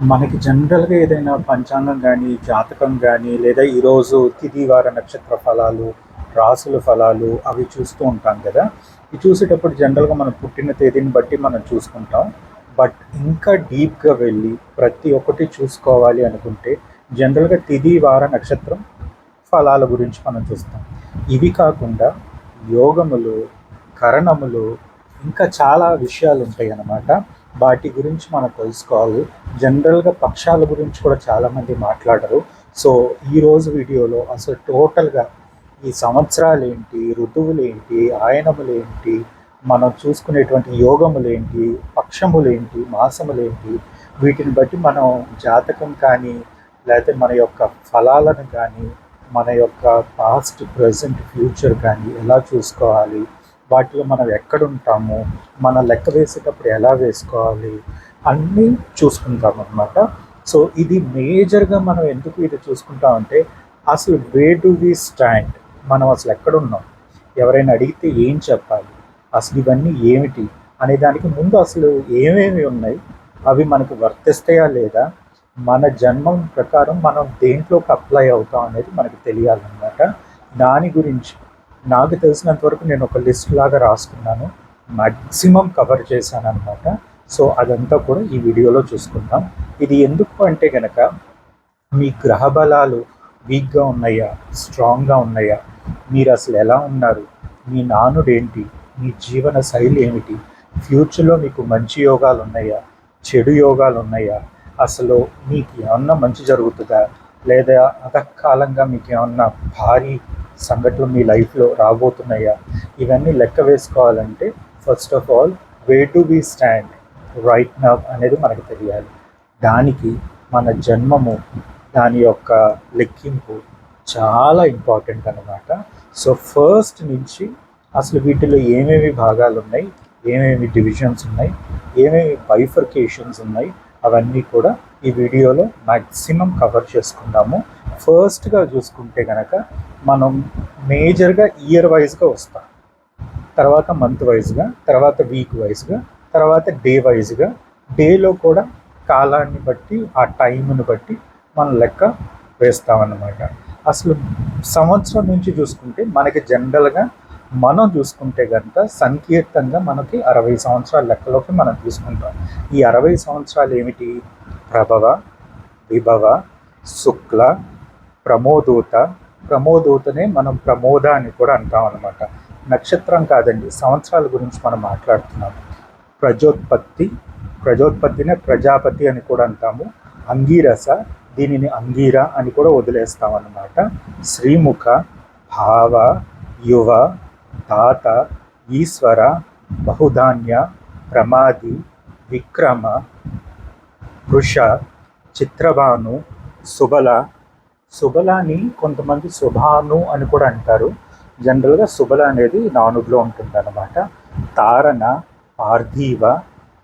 మనకి జనరల్‌గా ఏదైనా పంచాంగం కానీ జాతకం కానీ లేదా ఈరోజు తిథి, వార, నక్షత్ర ఫలాలు, రాసుల ఫలాలు అవి చూస్తూ ఉంటాం కదా ఇవి చూసేటప్పుడు జనరల్‌గా మనం పుట్టిన తేదీని బట్టి మనం చూసుకుంటాం. బట్ ఇంకా డీప్‌గా వెళ్ళి ప్రతి ఒక్కటి చూసుకోవాలి అనుకుంటే జనరల్‌గా తిథి, వార, నక్షత్రం ఫలాల గురించి మనం చూస్తాం. ఇవి కాకుండా యోగములు, కరణములు ఇంకా చాలా విషయాలు ఉంటాయి అన్నమాట వాటి గురించి మనం తెలుసుకోవాలి. జనరల్‌గా పక్షాల గురించి కూడా చాలామంది మాట్లాడరు. సో, ఈరోజు వీడియోలో అసలు టోటల్‌గా ఈ సంవత్సరాలు ఏంటి ఋతువులేంటి, ఆయనములేంటి, మనం చూసుకునేటువంటి యోగములేంటి, పక్షములేంటి, మాసములేంటి, వీటిని బట్టి మనం జాతకం కానీ, లేకపోతే మన యొక్క ఫలాలను కానీ, మన యొక్క పాస్ట్, ప్రెజెంట్, ఫ్యూచర్ కానీ ఎలా చూసుకోవాలి, వాటిలో మనం ఎక్కడుంటాము, మన లెక్క వేసేటప్పుడు ఎలా వేసుకోవాలి, అన్నీ చూసుకుంటాం అనమాట సో, ఇది మేజర్‌గా మనం ఎందుకు ఇది చూసుకుంటామంటే, అసలు వే టు వి స్టాండ్? మనం అసలు ఎక్కడున్నాం? ఎవరైనా అడిగితే ఏం చెప్పాలి? అసలు ఇవన్నీ ఏమిటి? అనే దానికి ముందు అసలు ఏమేమి ఉన్నాయి? అవి మనకు వర్తిస్తాయా లేదా? మన జన్మం ప్రకారం మనం దేంట్లోకి అప్లై అవుతాం అనేది మనకు తెలియాలన్నమాట దాని గురించి నాకు తెలిసినంత వరకు నేను ఒక లిస్ట్ లాగా రాసుకున్నాను. మాక్సిమం కవర్ చేశాను అనమాట సో, అదంతా కూడా ఈ వీడియోలో చూసుకుందాం. ఇది ఎందుకు అంటే గనక మీ గ్రహ బలాలు వీక్‌గా ఉన్నాయా? స్ట్రాంగ్‌గా ఉన్నాయా? మీరు అసలు ఎలా ఉన్నారు? మీ నానుడేంటి? మీ జీవన శైలి ఏమిటి? ఫ్యూచర్‌లో మీకు మంచి యోగాలు ఉన్నాయా చెడు యోగాలు ఉన్నాయా అసలు మీకు ఏమన్నా మంచి జరుగుతుందా లేదా అధకాలంగా మీకేమన్నా భారీ సంఘటనలు మీ లైఫ్‌లో రాబోతున్నాయా? ఇవన్నీ లెక్క వేసుకోవాలంటే first of all where do we stand right now అనేది మనకు తెలియాలి. దానికి మన జన్మము, దాని యొక్క లెక్కింపు చాలా ఇంపార్టెంట్ అనమాట. సో, ఫస్ట్ నుంచి అసలు వీటిలో ఏమేమి భాగాలు ఉన్నాయి ఏమేమి డివిజన్స్ ఉన్నాయి? ఏమేమి బైఫర్కేషన్స్ ఉన్నాయి? అవన్నీ కూడా ఈ వీడియోలో మ్యాక్సిమం కవర్ చేసుకుందాము. ఫస్ట్‌గా చూసుకుంటే కనుక మనం మేజర్‌గా ఇయర్ వైస్‌గా వస్తాం. తర్వాత మంత్ వైస్‌గా, తర్వాత వీక్ వైస్‌గా, తర్వాత డే వైస్‌గా, డేలో కూడా కాలాన్ని బట్టి, ఆ టైంని బట్టి మనం లెక్క వేస్తామన్నమాట. అసలు సంవత్సరం నుంచి చూసుకుంటే మనకి జనరల్‌గా మనం చూసుకుంటే కనుక సంకీర్తంగా మనకి 60 సంవత్సరాల లెక్కలోకి మనం తీసుకుంటాం. ఈ 60 సంవత్సరాలు ఏమిటి? ప్రభవ, విభవ, శుక్ల, ప్రమోదూత, ప్రమోదూతనే మనం ప్రమోద అని కూడా అంటామనమాట. నక్షత్రం కాదండి. సంవత్సరాల గురించి మనం మాట్లాడుతున్నాం. ప్రజోత్పత్తి, ప్రజోత్పత్తినే ప్రజాపతి అని కూడా అంటాము. అంగీరస, దీనిని అంగీర అని కూడా వదిలేస్తామన్నమాట. శ్రీముఖ, భావ, యువ, తాత, ఈశ్వర, బహుధాన్య, ప్రమాది, విక్రమ, కృష చిత్రభాను, సుబల, సుబలాని కొంతమంది శుభాను అని కూడా అంటారు. జనరల్‌గా సుబల అనేది నానుడిలో ఉంటుందన్నమాట. తారణ, పార్థివ,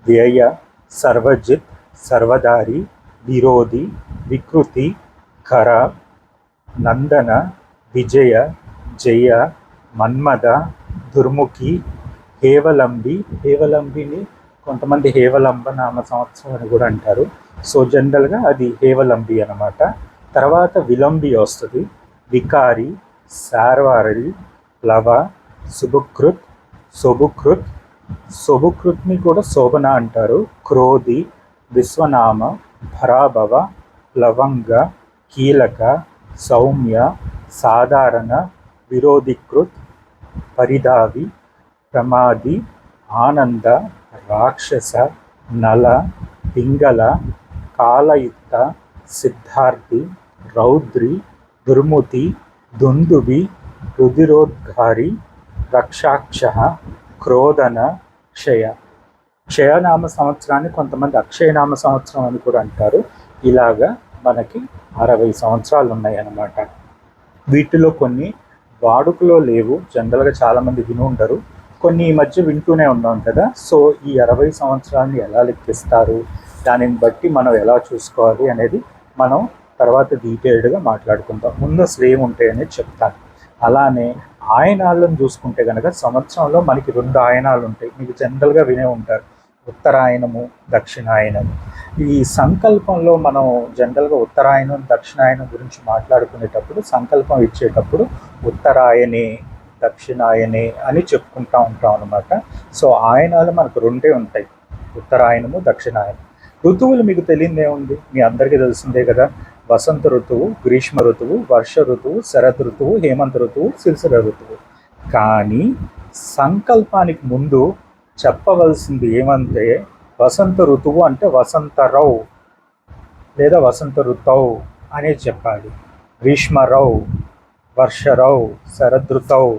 వ్యయ, సర్వజిత్, సర్వదారి, విరోధి, వికృతి, కర, నందన, విజయ, జయ, మన్మద దుర్ముఖి, హేవలంబి, హేవలంబిని కొంతమంది హేవలంబ నామ సంవత్సరం అని కూడా అంటారు. సో, జనరల్‌గా అది హేవలంబి అనమాట. తర్వాత విలంబి వస్తుంది వికారి, సార్వారి ప్లవ, శుభకృత్ శుభకృత్ శుభకృత్ని కూడా శోభన అంటారు. క్రోధి, విశ్వనామ, భరాభవ, లవంగ కీలక, సౌమ్య, సాధారణ, విరోధికృత్ పరిధావి, ప్రమాది, ఆనంద, రాక్షస, నల, పింగళ, కాలయుక్త, సిద్ధార్థి, రౌద్రి, దుర్ముతి, దుందుబి రుధిరోద్గారి, రక్షాక్ష, క్రోధన, క్షయ. క్షయనామ సంవత్సరాన్ని కొంతమంది అక్షయనామ సంవత్సరం అని కూడా అంటారు. ఇలాగా మనకి 60 సంవత్సరాలు ఉన్నాయన్నమాట. వీటిలో కొన్ని వాడుకలో లేవు. జనరల్‌గా చాలామంది విని ఉండరు. కొన్ని ఈ మధ్య వింటూనే ఉన్నాం కదా! సో, ఈ అరవై సంవత్సరాన్ని ఎలా లెక్కిస్తారు? దానిని బట్టి మనం ఎలా చూసుకోవాలి అనేది మనం తర్వాత డీటెయిల్డ్‌గా మాట్లాడుకుందాం. ముందు అసలు ఏముంటాయి అనేది చెప్తాను. అలానే ఆయనాలను చూసుకుంటే కనుక సంవత్సరంలో మనకి రెండు ఆయనాలు ఉంటాయి. మీకు జనరల్‌గా వినే ఉంటారు. ఉత్తరాయణము దక్షిణాయనము ఈ సంకల్పంలో మనం జనరల్గా ఉత్తరాయణం దక్షిణాయనం గురించి మాట్లాడుకునేటప్పుడు సంకల్పం ఇచ్చేటప్పుడు ఉత్తరాయణే దక్షిణాయనే అని చెప్పుకుంటా ఉంటాం అనమాట సో ఆయనాలు మనకు రెండే ఉంటాయి. ఉత్తరాయణము దక్షిణాయనం ఋతువులు మీకు తెలియదే ఉంది? మీ అందరికీ తెలిసిందే కదా. వసంత ఋతువు గ్రీష్మ ఋతువు వర్ష ఋతువు శరద్ ఋతువు హేమంత ఋతువు శిశిర ఋతువు. కానీ సంకల్పానికి ముందు చెప్పవలసింది ఏమంటే వసంత ఋతువు అంటే వసంతరవు లేదా వసంత ఋతువు అనే చెప్పాలి. గ్రీష్మరవు వర్షరావు శరదృతవు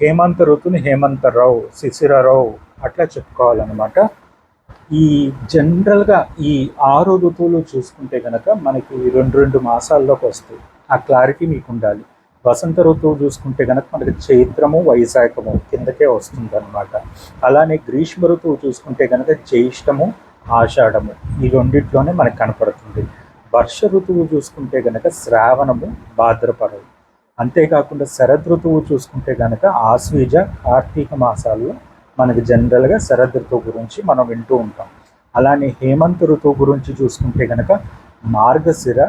హేమంత ఋతుని హేమంతరావు శిశిరరావు అట్లా చెప్పుకోవాలన్నమాట. ఈ జనరల్గా ఈ ఆరు ఋతువులు చూసుకుంటే కనుక మనకి రెండు రెండు మాసాల్లోకి వస్తాయి. ఆ క్లారిటీ మీకు ఉండాలి వసంత ఋతువు చూసుకుంటే కనుక మనకి చైత్రము వైశాఖము కిందకే వస్తుంది అనమాట అలానే గ్రీష్మ ఋతువు చూసుకుంటే కనుక జ్యేష్టము ఆషాఢము ఈ రెండిట్లోనే మనకు కనపడుతుంది. వర్ష ఋతువు చూసుకుంటే కనుక శ్రావణము భాద్రపడవు అంతేకాకుండా శరద్ ఋతువు చూసుకుంటే కనుక ఆశ్వీజ కార్తీక మాసాల్లో మనకి జనరల్గా శరద్ ఋతువు గురించి మనం వింటూ ఉంటాం. అలానే హేమంత్ ఋతువు గురించి చూసుకుంటే కనుక మార్గశిర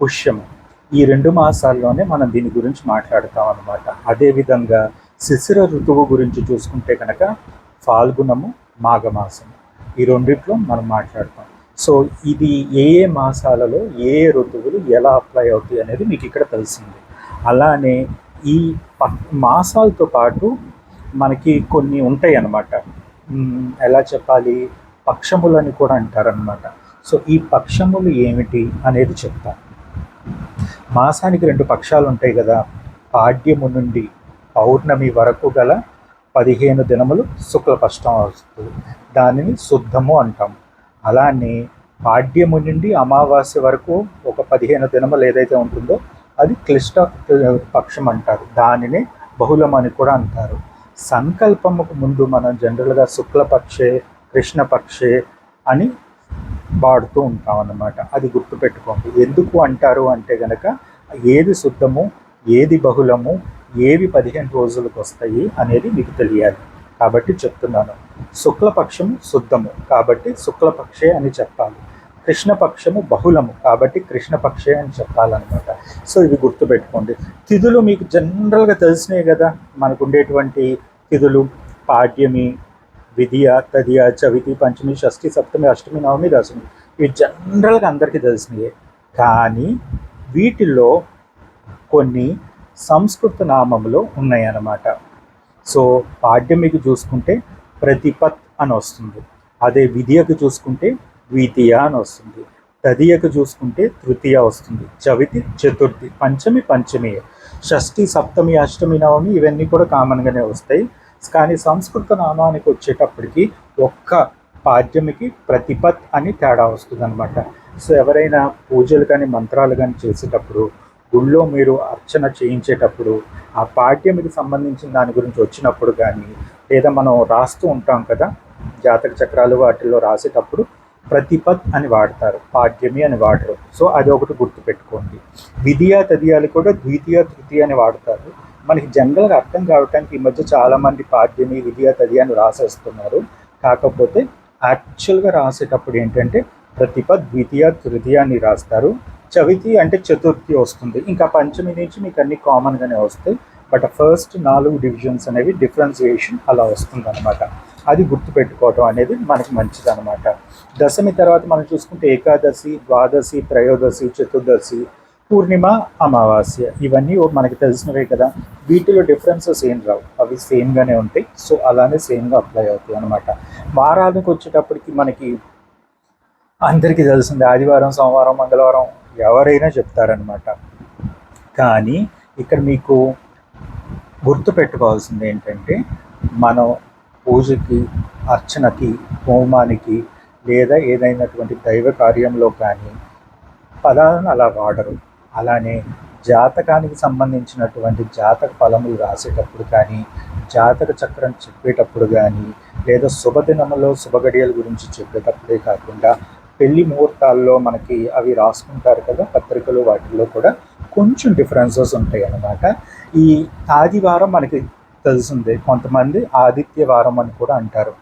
పుష్యము ఈ రెండు మాసాల్లోనే మనం దీని గురించి మాట్లాడతాం అనమాట అదేవిధంగా శిశిర ఋతువు గురించి చూసుకుంటే కనుక ఫాల్గుణము మాఘమాసము ఈ రెండిట్లో మనం మాట్లాడతాం. సో ఇది ఏ ఏ మాసాలలో ఏ ఏ ఋతువులు ఎలా అప్లై అవుతాయి అనేది మీకు ఇక్కడ తెలిసింది. అలానే ఈ మాసాలతో పాటు మనకి కొన్ని ఉంటాయి అన్నమాట ఎలా చెప్పాలి? పక్షములు అని కూడా అంటారనమాట సో ఈ పక్షములు ఏమిటి అనేది చెప్తాను మాసానికి రెండు పక్షాలు ఉంటాయి కదా. పాడ్యము నుండి పౌర్ణమి వరకు గల పదిహేను దినములు శుక్లపష్టం వస్తుంది దానిని శుద్ధము అంటాం. అలానే పాడ్యము నుండి అమావాస్య వరకు ఒక పదిహేను దినములు ఏదైతే ఉంటుందో అది క్లిష్ట పక్షం అంటారు. దానిని బహుళం అని కూడా అంటారు. సంకల్పముకు ముందు మనం జనరల్గా శుక్లపక్షే కృష్ణపక్షే అని వాడుతూ ఉంటాం అన్నమాట. అది గుర్తుపెట్టుకోండి. ఎందుకు అంటారు అంటే గనక ఏది శుద్ధము ఏది బహుళము ఏవి పదిహేను రోజులకు వస్తాయి అనేది మీకు తెలియాలి. కాబట్టి చెప్తున్నాను. శుక్లపక్షం శుద్ధము. కాబట్టి శుక్లపక్షే అని చెప్పాలి. కృష్ణపక్షము బహుళము కాబట్టి కృష్ణపక్షే అని చెప్పాలన్నమాట. సో ఇవి గుర్తుపెట్టుకోండి. తిథులు మీకు జనరల్గా తెలిసినాయి కదా. మనకు ఉండేటువంటి తిథులు పాడ్యమి విధియ తదియ చవితి పంచమి షష్ఠి సప్తమి అష్టమి నవమి దశమి. ఇవి జనరల్గా అందరికీ తెలిసినవి కానీ వీటిల్లో కొన్ని సంస్కృత నామములు ఉన్నాయన్నమాట. సో పాడ్యమికి చూసుకుంటే ప్రతిపత్ అని వస్తుంది. అదే విధియకు చూసుకుంటే ద్వితీయ అని వస్తుంది. తదియకు చూసుకుంటే తృతీయ వస్తుంది. చవితి చతుర్థి పంచమి పంచమి షష్ఠి సప్తమి అష్టమి నవమి ఇవన్నీ కూడా కామన్గానే వస్తాయి. కానీ సంస్కృత నామానికి వచ్చేటప్పటికి ఒక్క పాడ్యమికి ప్రతిపత్ అని తేడా వస్తుంది అనమాట సో ఎవరైనా పూజలు కానీ మంత్రాలు కానీ చేసేటప్పుడు గుళ్ళో మీరు అర్చన చేయించేటప్పుడు ఆ పాఠ్యమికి సంబంధించిన దాని గురించి వచ్చినప్పుడు కానీ లేదా మనం రాస్తూ ఉంటాం కదా జాతక చక్రాలు వాటిల్లో రాసేటప్పుడు ప్రతిపత్ అని వాడతారు పాడ్యమి అని వాడరు. సో అది ఒకటి గుర్తుపెట్టుకోండి. విధియా తదియాలు కూడా ద్వితీయ తృతీయ అని వాడతారు. మనకి జనరల్గా అర్థం కావడానికి ఈ మధ్య చాలామంది పాడ్యమి విధియా తదియ అని రాసేస్తున్నారు. కాకపోతే యాక్చువల్గా రాసేటప్పుడు ఏంటంటే ప్రతిపత్ ద్వితీయ తృతీయ అని రాస్తారు. చవితి అంటే చతుర్థి వస్తుంది. ఇంకా పంచమి నుంచి మీకు అన్ని కామన్గానే వస్తాయి. బట్ ఫస్ట్ నాలుగు డివిజన్స్ అనేవి డిఫరెన్సియేషన్ అలా వస్తుంది అనమాట అది గుర్తుపెట్టుకోవటం అనేది మనకి మంచిది అనమాట దశమి తర్వాత మనం చూసుకుంటే ఏకాదశి ద్వాదశి త్రయోదశి చతుర్దశి పూర్ణిమ అమావాస్య ఇవన్నీ మనకి తెలిసినవే కదా. వీటిలో డిఫరెన్సెస్ ఏం రావు. అవి సేమ్గానే ఉంటాయి. సో అలానే సేమ్గా అప్లై అవుతాయి అనమాట వారానికి వచ్చేటప్పటికి మనకి అందరికీ తెలిసింది ఆదివారం సోమవారం మంగళవారం ఎవరైనా చెప్తారనమాట కానీ ఇక్కడ మీకు గుర్తు పెట్టుకోవాల్సింది ఏంటంటే మనం పూజకి అర్చనకి హోమానికి లేదా ఏదైనటువంటి దైవ కార్యంలో కానీ పదాలను అలా వాడరు. అలానే జాతకానికి సంబంధించినటువంటి జాతక ఫలములు రాసేటప్పుడు కానీ జాతక చక్రం చెప్పేటప్పుడు కానీ లేదా శుభదినములో శుభగడియల గురించి చెప్పేటప్పుడే కాకుండా పెళ్ళి ముహూర్తాల్లో మనకి అవి రాసుకుంటారు కదా పత్రికలు వాటిల్లో కూడా కొంచెం డిఫరెన్సెస్ ఉంటాయి అన్నమాట ఈ ఆదివారం మనకి తెలిసిందే. కొంతమంది ఆదిత్య వారం అని కూడా అంటారు.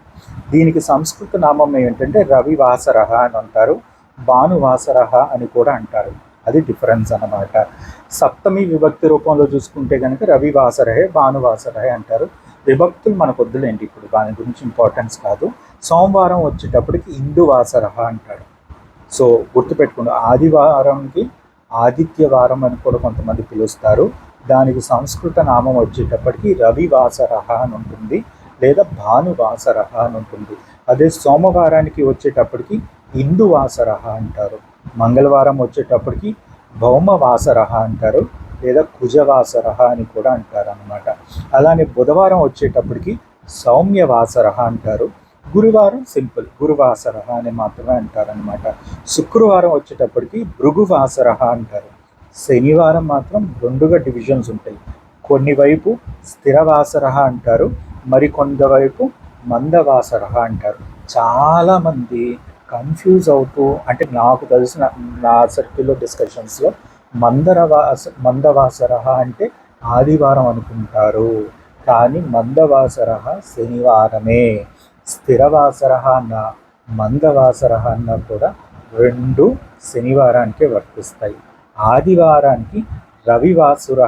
దీనికి సంస్కృత నామం ఏంటంటే రవివాసరహ అని అంటారు. భానువాసరహ అని కూడా అంటారు. అది డిఫరెన్స్ అన్నమాట. సప్తమి విభక్తి రూపంలో చూసుకుంటే కనుక రవివాసరహే భానువాసరహే అంటారు. విభక్తులు మనకు వద్దులేండి ఇప్పుడు. దాని గురించి ఇంపార్టెన్స్ కాదు. సోమవారం వచ్చేటప్పటికి ఇందువాసరహ అంటారు. సో గుర్తుపెట్టుకోండి. ఆదివారంకి ఆదిత్యవారం అని కూడా కొంతమంది పిలుస్తారు. దానికి సంస్కృత నామం వచ్చేటప్పటికి రవివాసరహ అని ఉంటుంది లేదా భానువాసరహ అని ఉంటుంది. అదే సోమవారానికి వచ్చేటప్పటికి ఇందువాసరహ అంటారు. మంగళవారం వచ్చేటప్పటికి భౌమవాసరహ అంటారు లేదా కుజవాసరహ అని కూడా అంటారు అనమాట అలానే బుధవారం వచ్చేటప్పటికి సౌమ్యవాసరహ అంటారు గురువారం సింపుల్ గురువాసరహ అని మాత్రమే అంటారనమాట శుక్రవారం వచ్చేటప్పటికి భృగువాసరహ అంటారు. శనివారం మాత్రం రెండుగా డివిజన్స్ ఉంటాయి. కొన్ని వైపు స్థిరవాసరహ అంటారు మరి కొంతవైపు మందవాసరహ అంటారు. చాలామంది కన్ఫ్యూజ్ అవుతూ అంటే నాకు తెలిసిన నా సర్కిల్లో డిస్కషన్స్లో మందరవాస మందవాసరహ అంటే ఆదివారం అనుకుంటారు. కానీ మందవాసరహ శనివారమే. స్థిరవాసరహ అన్న మందవాసరహ అన్న కూడా రెండు శనివారానికే వర్తిస్తాయి. ఆదివారానికి రవివాసుర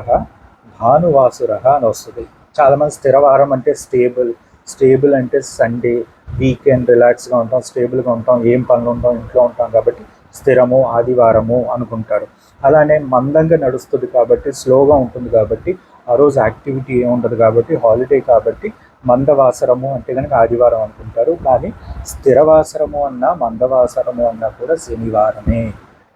భానువాసుర అని వస్తుంది. చాలామంది స్థిరవారం అంటే స్టేబుల్ స్టేబుల్ అంటే సండే వీకెండ్ రిలాక్స్గా ఉంటాం స్టేబుల్గా ఉంటాం ఏం పనులు ఉంటాం ఇంట్లో ఉంటాం కాబట్టి స్థిరము ఆదివారము అనుకుంటారు. అలానే మందంగా నడుస్తుంది కాబట్టి స్లోగా ఉంటుంది కాబట్టి ఆ రోజు యాక్టివిటీ ఏముండదు కాబట్టి హాలిడే కాబట్టి మందవాసరము అంటే కనుక ఆదివారం అనుకుంటారు. కానీ స్థిరవాసరము అన్నా మందవాసరము అన్నా కూడా శనివారమే.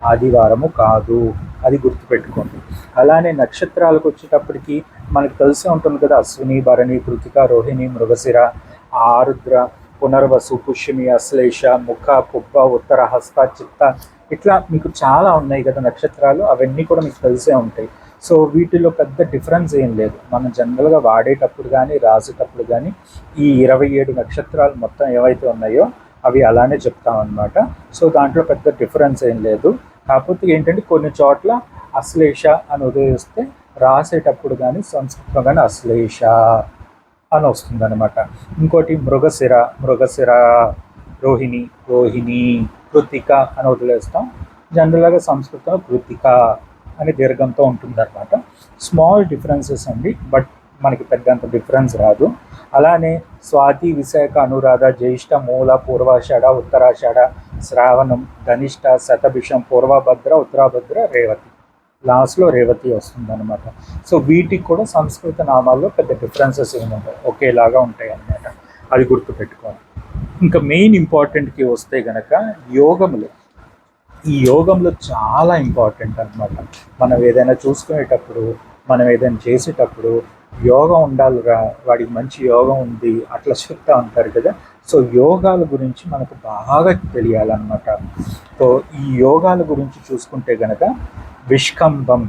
ఆదివారము కాదు. అది గుర్తుపెట్టుకోండి. అలానే నక్షత్రాలకు వచ్చేటప్పటికి మనకు తెలిసే ఉంటుంది కదా అశ్విని భరణి కృతిక రోహిణి మృగశిర ఆరుద్ర పునర్వసు పుష్యమి అశ్లేష ముఖ పుబ్బ ఉత్తర హస్త చిత్త ఇట్లా మీకు చాలా ఉన్నాయి కదా నక్షత్రాలు. అవన్నీ కూడా మీకు తెలిసే ఉంటాయి. సో వీటిలో పెద్ద డిఫరెన్స్ ఏం లేదు. మనం జనరల్గా వాడేటప్పుడు కానీ రాసేటప్పుడు కానీ ఈ ఇరవై ఏడు నక్షత్రాలు మొత్తం ఏవైతే ఉన్నాయో అవి అలానే చెప్తామన్నమాట. సో దాంట్లో పెద్ద డిఫరెన్స్ ఏం లేదు. కాకపోతే ఏంటంటే కొన్ని చోట్ల అశ్లేష అని ఉదయిస్తే రాసేటప్పుడు కానీ సంస్కృతం కానీ అశ్లేష అని వస్తుంది అనమాట ఇంకోటి మృగశిర మృగశిర రోహిణి రోహిణి కృతిక అని వదిలేస్తాం. జనరల్గా సంస్కృతంలో కృతిక అని దీర్ఘంతో ఉంటుంది అనమాట స్మాల్ డిఫరెన్సెస్ అండి బట్ మనకి పెద్దంత డిఫరెన్స్ రాదు. అలానే స్వాతి విశాఖ అనురాధ జ్యేష్ఠ మూల పూర్వాషాఢ ఉత్తరాషాఢ శ్రావణం ధనిష్ట శతభిషం పూర్వభద్ర ఉత్తరాభద్ర రేవతి. లాస్ట్లో రేవతి వస్తుందన్నమాట. సో వీటికి కూడా సంస్కృత నామాల్లో పెద్ద డిఫరెన్సెస్ ఏమి ఉంటాయి ఒకేలాగా ఉంటాయి అన్నమాట అది గుర్తుపెట్టుకోవాలి ఇంకా మెయిన్ ఇంపార్టెంట్కి వస్తే గనక యోగములు. ఈ యోగంలో చాలా ఇంపార్టెంట్ అనమాట మనం ఏదైనా చూసుకునేటప్పుడు మనం ఏదైనా చేసేటప్పుడు యోగం ఉండాలిరా వాడికి మంచి యోగం ఉంది అట్లా చెప్తా ఉంటారు కదా. సో యోగాల గురించి మనకు బాగా తెలియాలన్నమాట. సో ఈ యోగాల గురించి చూసుకుంటే గనక విష్కంభం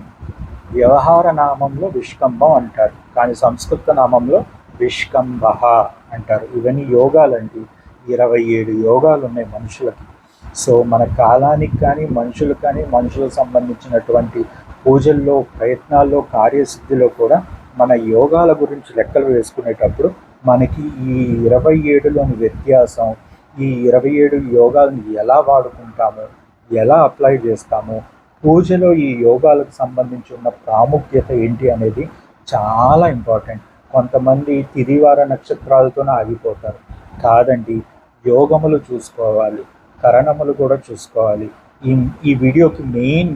వ్యవహార నామంలో విష్కంభం అంటారు. కానీ సంస్కృత నామంలో విష్కంభ అంటారు. ఇవన్నీ యోగాలండి. ఇరవై ఏడు యోగాలు ఉన్నాయి మనుషులకి. సో మన కాలానికి కానీ మనుషులకు కానీ మనుషులకు సంబంధించినటువంటి పూజల్లో ప్రయత్నాల్లో కార్యసిద్ధిలో కూడా మన యోగాల గురించి లెక్కలు వేసుకునేటప్పుడు మనకి ఈ ఇరవై ఏడులోని వ్యత్యాసం ఈ ఇరవై ఏడు యోగాలను ఎలా వాడుకుంటాము ఎలా అప్లై చేస్తాము పూజలో ఈ యోగాలకు సంబంధించి ఉన్న ప్రాముఖ్యత ఏంటి అనేది చాలా ఇంపార్టెంట్. కొంతమంది తిదివార నక్షత్రాలతోనే ఆగిపోతారు. కాదండి యోగములు చూసుకోవాలి కరణములు కూడా చూసుకోవాలి. ఈ ఈ వీడియోకి మెయిన్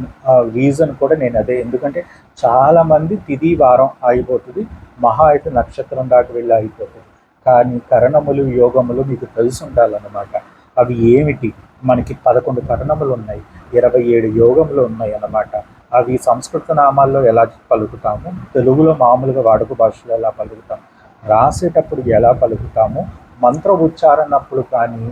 రీజన్ కూడా నేను అదే. ఎందుకంటే చాలామంది తిది వారం ఆగిపోతుంది. మహా అయితే నక్షత్రం దాకా వెళ్ళి ఆగిపోతుంది. కానీ కరణములు యోగములు మీకు తెలిసి ఉండాలన్నమాట. అవి ఏమిటి? మనకి పదకొండు కరణములు ఉన్నాయి. ఇరవై ఏడు యోగములు ఉన్నాయి అన్నమాట. అవి సంస్కృత నామాల్లో ఎలా పలుకుతాము? తెలుగులో మామూలుగా వాడుక భాషలో ఎలా పలుకుతాము రాసేటప్పుడు ఎలా పలుకుతాము? మంత్ర ఉచ్చారణప్పుడు కానీ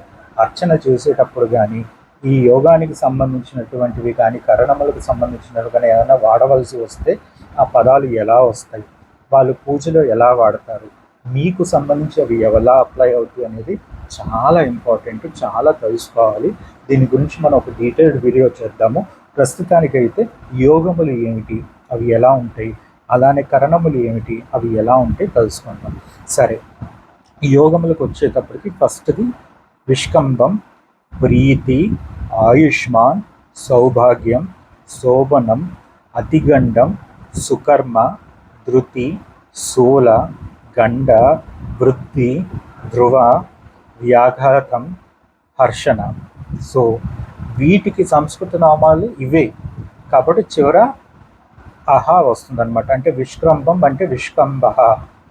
అర్చన చేసేటప్పుడు కానీ ఈ యోగానికి సంబంధించినటువంటివి కానీ కరణములకు సంబంధించినవి కానీ ఏమైనా వాడవలసి వస్తే ఆ పదాలు ఎలా వస్తాయి? వాళ్ళు పూజలో ఎలా వాడతారు? మీకు సంబంధించి అవి ఎలా అప్లై అవుతాయి అనేది చాలా ఇంపార్టెంట్ చాలా తెలుసుకోవాలి. దీని గురించి మనం ఒక డీటెయిల్డ్ వీడియో చేద్దాము. ప్రస్తుతానికైతే యోగములు ఏమిటి? అవి ఎలా ఉంటాయి? అలానే కరణములు ఏమిటి? అవి ఎలా ఉంటాయి? తెలుసుకుందాం. సరే. యోగములకు వచ్చేటప్పటికి ఫస్ట్ది విష్కంబం ప్రీతి ఆయుష్మాన్ సౌభాగ్యం శోభనం అతిగండం సుకర్మ ధృతి శూల గండ వృద్ధి ధ్రువ వ్యాఘాతం హర్షణ. సో వీటికి సంస్కృత నామాలు ఇవే. కాబట్టి చివర అహా వస్తుందన్నమాట. అంటే విష్కంభం అంటే విష్కంభ.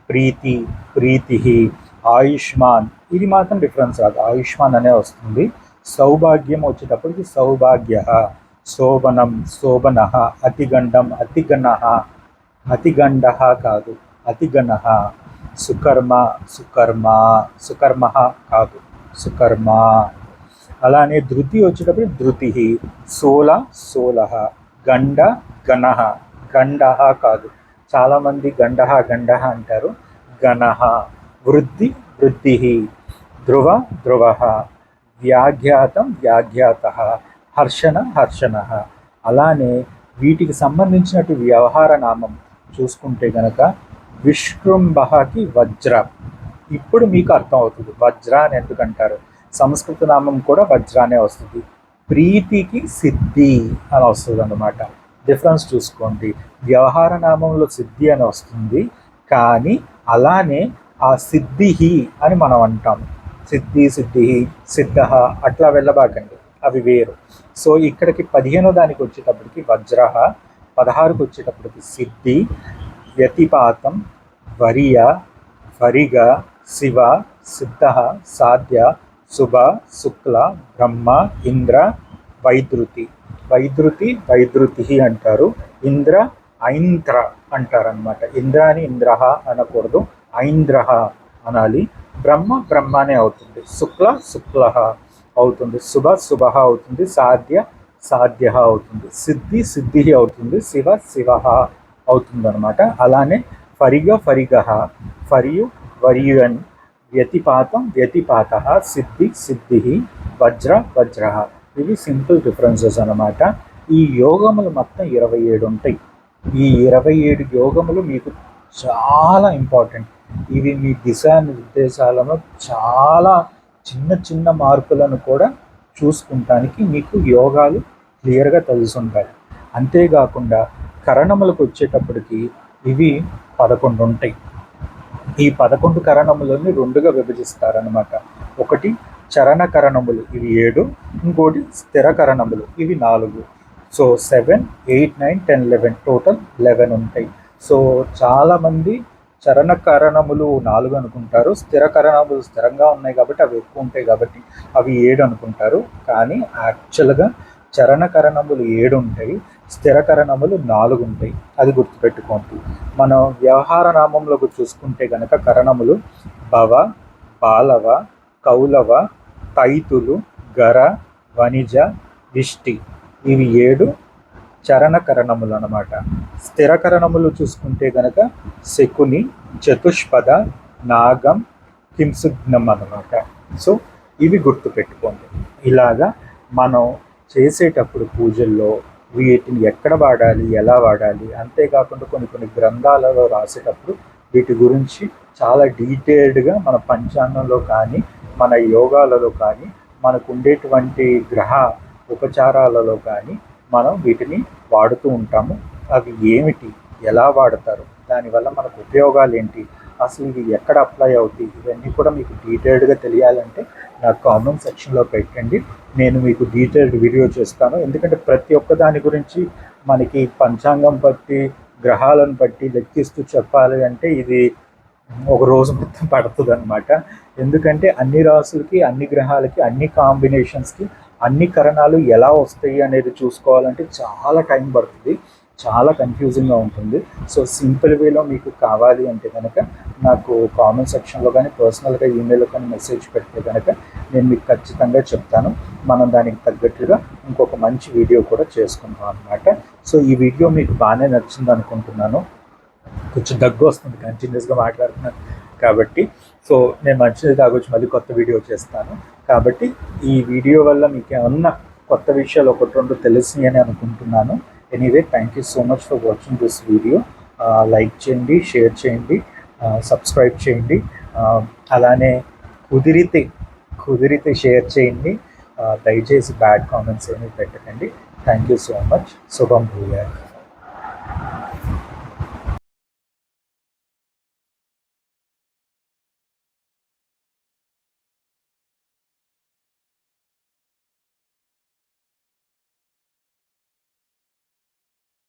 ప్రీతి ప్రీతి ఆయుష్మాన్. ఇది మాత్రం డిఫరెన్స్ రాదు. ఆయుష్మాన్ అనే వస్తుంది. సౌభాగ్యం వచ్చేటప్పటికి సౌభాగ్య. శోభనం శోభన అతిగండం అతిగణ. అతిగండ కాదు అతిగణ. సుకర్మ సుకర్మ సుకర్మ కాదు సుకర్మ. అలానే ధృతి వచ్చేటప్పుడు ధృతి. సోల సోల గండ గణ. గండ కాదు. చాలామంది గండ గండ అంటారు. గణ. వృద్ధి వృద్ధి. ధ్రువ ధ్రువ. వ్యాఘ్యాతం వ్యాఘ్యాత హర్షణ హర్షణ. అలానే వీటికి సంబంధించినట్టు వ్యవహార నామం చూసుకుంటే గనక విశృంభకి వజ్ర. ఇప్పుడు మీకు అర్థం అవుతుంది వజ్ర అని ఎందుకంటారు? సంస్కృత నామం కూడా వజ్రానే వస్తుంది. ప్రీతికి సిద్ధి అని వస్తుంది అన్నమాట డిఫరెన్స్ చూసుకోండి. వ్యవహార నామంలో సిద్ధి అని వస్తుంది. కానీ అలానే ఆ సిద్ధిహి అని మనం అంటాం. సిద్ధి సిద్ధి సిద్ధ అట్లా వెళ్ళబాకండి. అవి వేరు. సో ఇక్కడికి పదిహేనో దానికి వచ్చేటప్పటికి వజ్ర పదహారుకి వచ్చేటప్పటికి సిద్ధి వ్యతిపాతం వరియ వరిగ శివ సిద్ధ సాధ్య శుభ శుక్ల బ్రహ్మ ఇంద్ర వైద్రుతి వైద్రుతి వైద్రుతి అంటారు. ఇంద్ర ఐంద్ర అంటారనమాట ఇంద్ర అని ఇంద్ర అనకూడదు. ఐంద్ర అనాలి. బ్రహ్మ బ్రహ్మనే అవుతుంది. శుక్ల శుక్ల అవుతుంది. శుభ శుభ అవుతుంది. సాధ్య సాధ్య అవుతుంది. సిద్ధి సిద్ధి అవుతుంది. శివ శివ అవుతుంది అనమాట అలానే ఫరిగ ఫరిగ ఫరియు వరియున్ వ్యతిపాతం వ్యతిపాత సిద్ధి సిద్ధి వజ్ర వజ్ర. ఇవి సింపుల్ డిఫరెన్సెస్ అనమాట ఈ యోగములు మొత్తం ఇరవై ఏడు ఉంటాయి. ఈ ఇరవై ఏడు యోగములు మీకు చాలా ఇంపార్టెంట్. ఇవి మీ దిశా నిర్దేశాలను చాలా చిన్న చిన్న మార్పులను కూడా చూసుకుంటానికి మీకు యోగాలు క్లియర్గా తెలుసుంటాయి. అంతేకాకుండా కరణములకు వచ్చేటప్పటికి ఇవి పదకొండు ఉంటాయి. ఈ పదకొండు కరణములని రెండుగా విభజిస్తారనమాట ఒకటి చరణ కరణములు ఇవి ఏడు. ఇంకోటి స్థిర కరణములు ఇవి నాలుగు. So seven eight nine ten eleven total eleven ఉంటాయి. సో చాలామంది చరణ కరణములు నాలుగు అనుకుంటారు. స్థిర కరణములు స్థిరంగా ఉన్నాయి కాబట్టి అవి ఎక్కువ ఉంటాయి కాబట్టి అవి ఏడు అనుకుంటారు. కానీ యాక్చువల్గా చరణ కరణములు ఏడు ఉంటాయి. స్థిర కరణములు నాలుగు ఉంటాయి. అది గుర్తుపెట్టుకోండి. మనం వ్యవహార నామంలోకి చూసుకుంటే గనక కరణములు భవ బాలవ కౌలవ తైతులు గర వణిజ విష్టి ఇవి ఏడు చరణకరణములు అనమాట స్థిరకరణములు చూసుకుంటే గనక శకుని చతుష్పద నాగం హింసుగ్నం అనమాట సో ఇవి గుర్తుపెట్టుకోండి ఇలాగా మనం చేసేటప్పుడు పూజల్లో వీటిని ఎక్కడ వాడాలి ఎలా వాడాలి అంతేకాకుండా కొన్ని కొన్ని గ్రంథాలలో రాసేటప్పుడు వీటి గురించి చాలా డీటెయిల్డ్గా మన పంచాంగంలో కానీ మన యోగాలలో కానీ మనకు ఉండేటువంటి గ్రహ ఉపచారాలలో కానీ మనం వీటిని వాడుతూ ఉంటాము. అవి ఏమిటి? ఎలా వాడతారు? దానివల్ల మనకు ఉపయోగాలు ఏంటి? అసలు ఇవి ఎక్కడ అప్లై అవుతాయి? ఇవన్నీ కూడా మీకు డీటెయిల్డ్గా తెలియాలంటే నాకు కామెంట్ సెక్షన్లో పెట్టండి. నేను మీకు డీటెయిల్డ్ వీడియో చేస్తాను. ఎందుకంటే ప్రతి ఒక్క దాని గురించి మనకి పంచాంగం బట్టి గ్రహాలను బట్టి లెక్కిస్తూ చెప్పాలి అంటే ఇది ఒక రోజు మొత్తం పడుతుంది అనమాట ఎందుకంటే అన్ని రాసులకి అన్ని గ్రహాలకి అన్ని కాంబినేషన్స్కి అన్ని కరణాలు ఎలా వస్తాయి అనేది చూసుకోవాలంటే చాలా టైం పడుతుంది. చాలా కన్ఫ్యూజింగ్గా ఉంటుంది. సో సింపుల్ వేలో మీకు కావాలి అంటే కనుక నాకు కామెంట్ సెక్షన్లో కానీ పర్సనల్గా ఈమెయిల్లో కానీ మెసేజ్ పెడితే కనుక నేను మీకు ఖచ్చితంగా చెప్తాను. మనం దానికి తగ్గట్టుగా ఇంకొక మంచి వీడియో కూడా చేసుకుంటాం అనమాట సో ఈ వీడియో మీకు బాగానే నచ్చింది అనుకుంటున్నాను కొంచెం దగ్గు వస్తుంది కంటిన్యూస్గా మాట్లాడుతున్నాను. కాబట్టి సో నేను మంచిది తాగొచ్చి మళ్ళీ కొత్త వీడియో చేస్తాను. కాబట్టి ఈ వీడియో వల్ల మీకు ఏమన్నా కొత్త విషయాలు ఒకటి రెండు తెలిసినాయి అని అనుకుంటున్నాను. Anyway thank you so much for watching this video like చేయండి షేర్ చేయండి సబ్స్క్రైబ్ చేయండి. అలానే కుదిరితే కుదిరితే షేర్ చేయండి. దయచేసి బ్యాడ్ కామెంట్స్ ఏమీ పెట్టకండి. థ్యాంక్ యూ సో మచ్ శుభం భూయాలి.